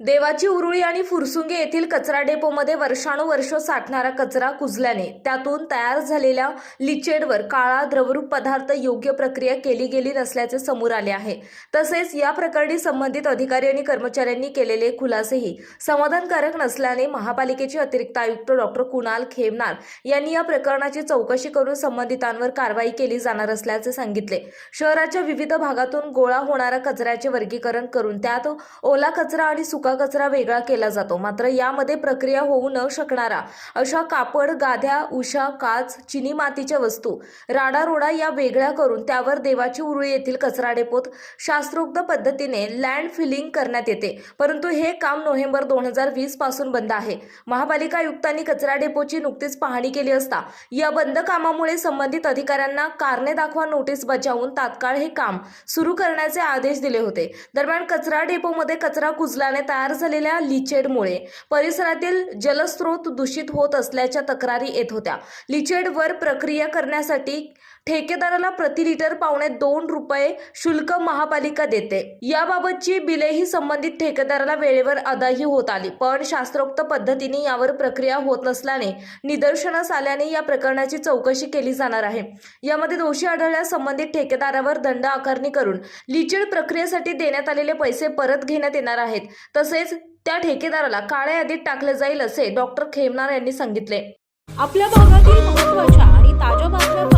देवाची उरुळी आणि फुरसुंगे येथील कचरा डेपोमध्ये वर्षानुवर्ष साठणारा कचरा कुजल्याने त्यातून तयार झालेल्या लिचेडवर काळा द्रवरूप पदार्थ योग्य प्रक्रिया केली गेली नसल्याचे समोर आले आहे. तसेच या प्रकरणी संबंधित अधिकारी आणि कर्मचाऱ्यांनी केलेले खुलासेही समाधानकारक नसल्याने महापालिकेचे अतिरिक्त आयुक्त डॉक्टर कुणाल खेमनार यांनी या प्रकरणाची चौकशी करून संबंधितांवर कारवाई केली जाणार असल्याचे सांगितले. शहराच्या विविध भागातून गोळा होणारा कचऱ्याचे वर्गीकरण करून त्यात ओला कचरा आणि सुका कचरा वेगळा केला जातो. मात्र यामध्ये प्रक्रिया होऊ न शकणारा अशा कापड गाद्या उषा काच चिनी मातीच्या वस्तू राडारोडा या वेगळ्या करून त्यावर देवाची उरुळी येथील कचरा डेपोत शास्त्रोक्त पद्धतीने लँड फिलिंग करण्यात येते. परंतु हे काम नोव्हेंबर दोन हजार वीसपासून बंद आहे. महापालिका आयुक्तांनी कचरा डेपोची नुकतीच पाहणी केली असता या बंद कामामुळे संबंधित अधिकाऱ्यांना कारणे दाखवा नोटीस बजावून तात्काळ हे काम सुरू करण्याचे आदेश दिले होते. दरम्यान कचरा डेपोमध्ये कचरा कुजल्याने तयार झालेल्या लिचेडमुळे परिसरातील जलस्रोत दूषित होत असल्याच्या तक्रारी येत होत्या. लिचेडवर प्रक्रिया करण्यासाठी ठेकेदाराला प्रति लिटर पावणे दोन रुपये शुल्क महापालिका देते. याबाबतची बिलेही संबंधित ठेकेदाराला वेळेवर अदाही होत आली पण शास्त्रोक्त पद्धतीने यावर प्रक्रिया होत नसल्याने निदर्शनास आल्याने या प्रकरणाची चौकशी केली जाणार आहे. यामध्ये दोषी आढळल्यास संबंधित ठेकेदारावर दंड आकारणी करून लिचिड प्रक्रियेसाठी देण्यात आलेले पैसे परत घेण्यात येणार आहेत. तसेच त्या ठेकेदाराला काळ्या यादीत टाकले जाईल असे डॉक्टर खेमनार यांनी सांगितले. आपल्या भागातील महत्त्वाच्या आणि ताज्या बातम्या